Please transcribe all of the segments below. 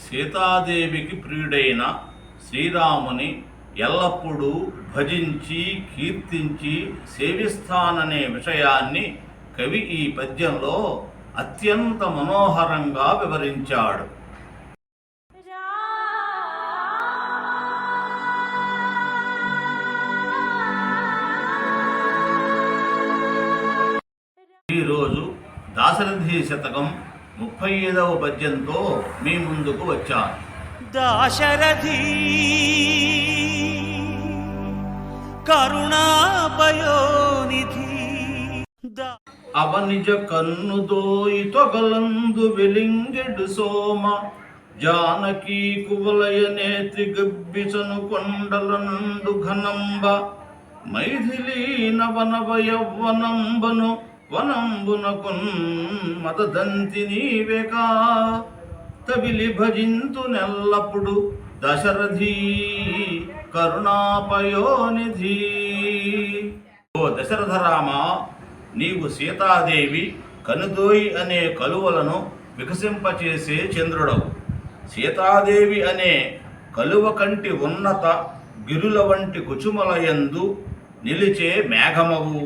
సీతాదేవికి ప్రియుడైన శ్రీరాముని ఎల్లప్పుడూ భజించి కీర్తించి సేవిస్తాననే విషయాన్ని కవి ఈ పద్యంలో అత్యంత మనోహరంగా వివరించాడు. ఈరోజు దాశరథి శతకం ముప్పై ఐదవ పద్యంతో మీ ముందుకు వచ్చాను. దాశరథి కరుణాపయోనిధి దా- అవనిజ కన్నుదోయి తొగలందు వెలింగెడు సోమ జానకీ కువలయ నేత్రి గబ్బిసను కొండల నుండు ఘనంబ మైథిలీ నవనవ యవ్వనంబను వనంబునకున్ మతదంతి నీవేకా తవిలి భజింతు నెల్లప్పుడు దశరథీ కరుణాపయోనిధి. ఓ దశరథరామ నీవు సీతాదేవి కనుదోయి అనే కలువలను వికసింపచేసే చంద్రుడవు. సీతాదేవి అనే కలువ కంటి ఉన్నత గిరుల వంటి కుచుమలయందు నిలిచే మేఘమవు.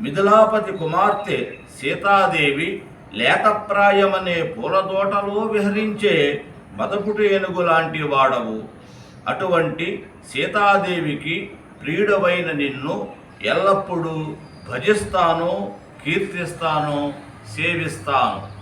మిథిలాపతి కుమార్తె సీతాదేవి లేతప్రాయమనే పూలతోటలో విహరించే మదపుటి ఏనుగు లాంటి వాడవు. అటువంటి సీతాదేవికి ప్రియుడవైన నిన్ను ఎల్లప్పుడూ భజిస్తాను కీర్తిస్తాను సేవిస్తాను.